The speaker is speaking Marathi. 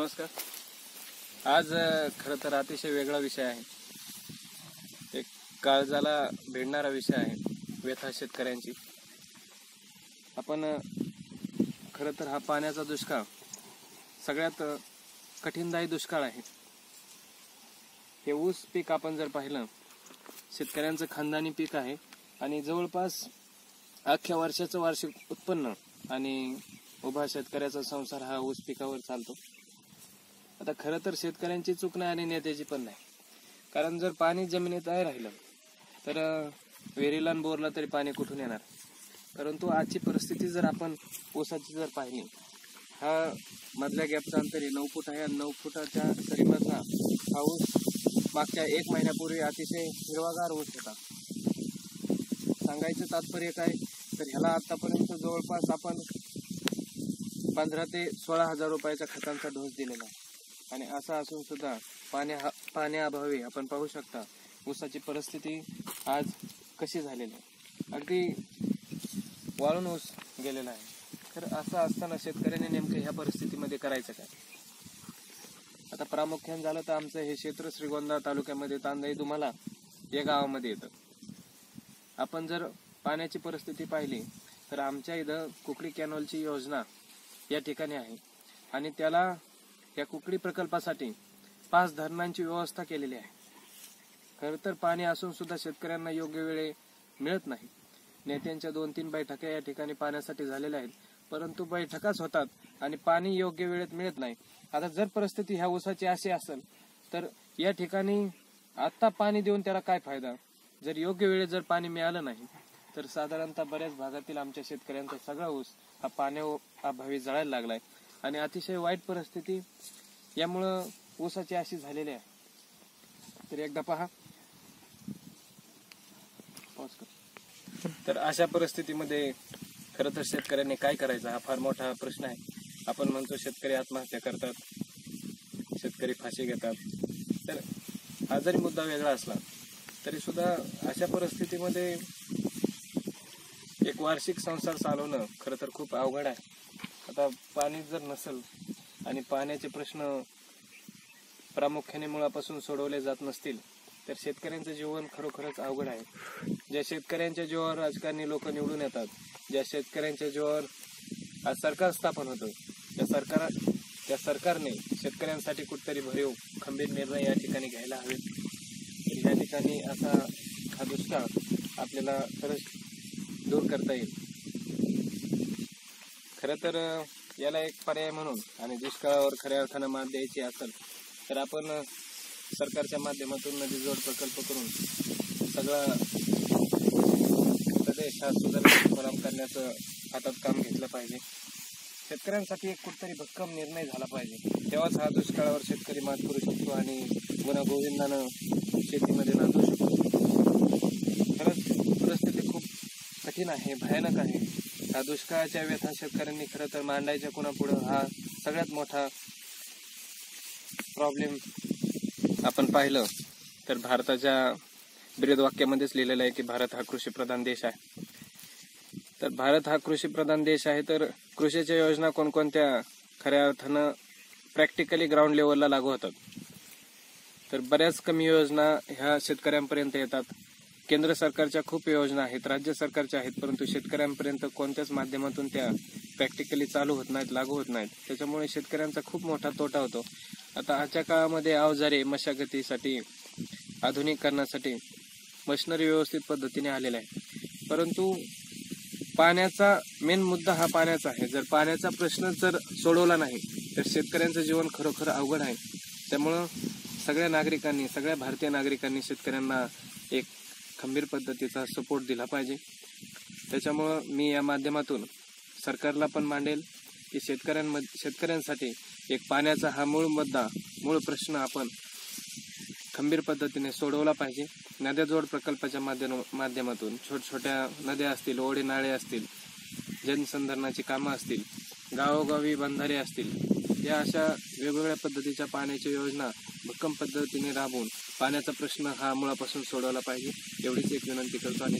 नमस्कार. आज खरं तर अतिशय वेगळा विषय आहे. एक काळजाला भिडणारा विषय आहे व्यथा शेतकऱ्यांची. आपण खरं तर हा पाण्याचा दुष्काळ सगळ्यात कठीणदायी दुष्काळ आहे. हे ऊस पीक आपण जर पाहिलं शेतकऱ्यांचं खानदानी पीक आहे आणि जवळपास अख्ख्या वर्षाचं वार्षिक उत्पन्न आणि उभा शेतकऱ्याचा संसार हा ऊस पिकावर चालतो. आता खरं तर शेतकऱ्यांची चूक नाही आणि नेत्याची पण नाही. कारण जर पाणी जमिनीत आहे राहिलं तर विहिरीला बोरला तरी पाणी कुठून येणार? परंतु आजची परिस्थिती जर आपण ऊसाची जर पाहिली हा मधल्या गॅपचा अंतर नऊ फूट आहे आणि नऊ फुटाच्या सरीमधला हा ऊस मागच्या एक महिन्यापूर्वी अतिशय हिरवागार ऊस होता. सांगायचं तात्पर्य काय? तर ह्याला आतापर्यंत जवळपास आपण पंधरा ते सोळा हजार रुपयाच्या खतांचा डोस दिलेला आहे. आणि असं असून सुद्धा पाण्या पाण्याअभावी आपण पाहू शकता ऊसाची परिस्थिती आज कशी झालेली आहे. अगदी वाळून ऊस गेलेला आहे. तर असं असताना शेतकऱ्याने नेमकं ह्या परिस्थितीमध्ये करायचं काय? आता प्रामुख्याने झालं तर आमचं हे क्षेत्र श्रीगोंदा तालुक्यामध्ये तांदळी तुम्हाला या गावामध्ये येतं. आपण जर पाण्याची परिस्थिती पाहिली तर आमच्या इथं कुकडी कॅनॉलची योजना या ठिकाणी आहे. आणि त्याला या कुकडी प्रकल्पासाठी पाच धरणांची व्यवस्था केलेली आहे. खरं तर पाणी असून सुद्धा शेतकऱ्यांना योग्य वेळे मिळत नाही. नेत्यांच्या दोन तीन बैठका या ठिकाणी पाण्यासाठी झालेल्या आहेत. परंतु बैठकाच होतात आणि पाणी योग्य वेळेत मिळत नाही. आता जर परिस्थिती ह्या ऊसाची अशी असेल तर या ठिकाणी आत्ता पाणी देऊन त्याला काय फायदा? जर योग्य वेळेत जर पाणी मिळालं नाही तर साधारणतः बऱ्याच भागातील आमच्या शेतकऱ्यांचा सगळा ऊस हा पाण्या अभावी जळायला लागलाय. आणि अतिशय वाईट परिस्थिती यामुळं ऊसाची अशी झालेली आहे. तर एकदा पहा. तर अशा परिस्थितीमध्ये खरं तर शेतकऱ्यांनी काय करायचं? हा फार मोठा प्रश्न आहे. आपण म्हणतो शेतकरी आत्महत्या करतात. शेतकरी फाशी घेतात. तर हा जरी मुद्दा वेगळा असला तरी सुद्धा अशा परिस्थितीमध्ये एक वार्षिक संसार चालवणं खरं तर खूप अवघड आहे. आता पाणी जर नसेल आणि पाण्याचे प्रश्न प्रामुख्याने मुळापासून सोडवले जात नसतील तर शेतकऱ्यांचं जीवन खरोखरच अवघड आहे. ज्या शेतकऱ्यांच्या जीवावर राजकारणी लोक निवडून येतात ज्या शेतकऱ्यांच्या जीवावर आज सरकार स्थापन होतं त्या सरकार त्या सरकारने शेतकऱ्यांसाठी कुठतरी भरीव खंबीर निर्णय या ठिकाणी घ्यायला हवेत. या ठिकाणी असा हा दुष्काळ आपल्याला खरंच दूर करता येईल. खरं तर याला एक पर्याय म्हणून आणि दुष्काळावर खऱ्या अर्थानं मात द्यायची असेल तर आपण सरकारच्या माध्यमातून नदी जोड प्रकल्प करून सगळा प्रदेश हा सुधारित करण्याचं हातात काम घेतलं पाहिजे. शेतकऱ्यांसाठी एक कुठतरी भक्कम निर्णय झाला पाहिजे. तेव्हाच हा दुष्काळावर शेतकरी मात करू शकतो आणि गुणगोविंदानं शेतीमध्ये नांदू शकतो. खरंच परिस्थिती खूप कठीण आहे भयानक आहे. हा दुष्काळाच्या व्यथा शेतकऱ्यांनी खरं तर मांडायच्या कुणापुढं हा सगळ्यात मोठा प्रॉब्लेम आपण पाहिलं. तर भारताच्या ब्रीदवाक्यामध्येच लिहिलेलं आहे की भारत हा कृषीप्रधान देश आहे. तर भारत हा कृषीप्रधान देश आहे तर कृषीच्या योजना कोणकोणत्या खऱ्या अर्थानं प्रॅक्टिकली ग्राउंड लेवलला लागू होतात. तर बऱ्याच कमी योजना ह्या शेतकऱ्यांपर्यंत येतात. केंद्र सरकारच्या खूप योजना आहेत राज्य सरकारच्या आहेत परंतु शेतकऱ्यांपर्यंत कोणत्याच माध्यमातून त्या प्रॅक्टिकली चालू होत नाहीत लागू होत नाहीत. त्याच्यामुळे शेतकऱ्यांचा खूप मोठा तोटा होतो. आता आजच्या काळामध्ये अवजारे मशागतीसाठी आधुनिकरणासाठी मशिनरी व्यवस्थित पद्धतीने आलेल्या आहे परंतु पाण्याचा मेन मुद्दा हा पाण्याचा आहे. जर पाण्याचा प्रश्न जर सोडवला नाही तर शेतकऱ्यांचं जीवन खरोखर अवघड आहे. त्यामुळं सगळ्या नागरिकांनी सगळ्या भारतीय नागरिकांनी शेतकऱ्यांना एक खंबीर पद्धतीचा सपोर्ट दिला पाहिजे. त्याच्यामुळं मी या माध्यमातून सरकारला पण मांडेल की शेतकऱ्यांमध्ये शेतकऱ्यांसाठी एक पाण्याचा हा मूळ मुद्दा मूळ प्रश्न आपण खंबीर पद्धतीने सोडवला पाहिजे. नद्या जोड प्रकल्पाच्या माध्यम माध्यमातून छोट छोट्या नद्या असतील ओढे नाळे असतील जनसंधारणाची कामं असतील गावोगावी बंधारे असतील या अशा वेगवेगळ्या पद्धतीच्या पाण्याच्या योजना भक्कम पद्धतीने राबवून पाण्याचा प्रश्न हा मुळापासून सोडवला पाहिजे. एवढीच एक विनंती करतो आणि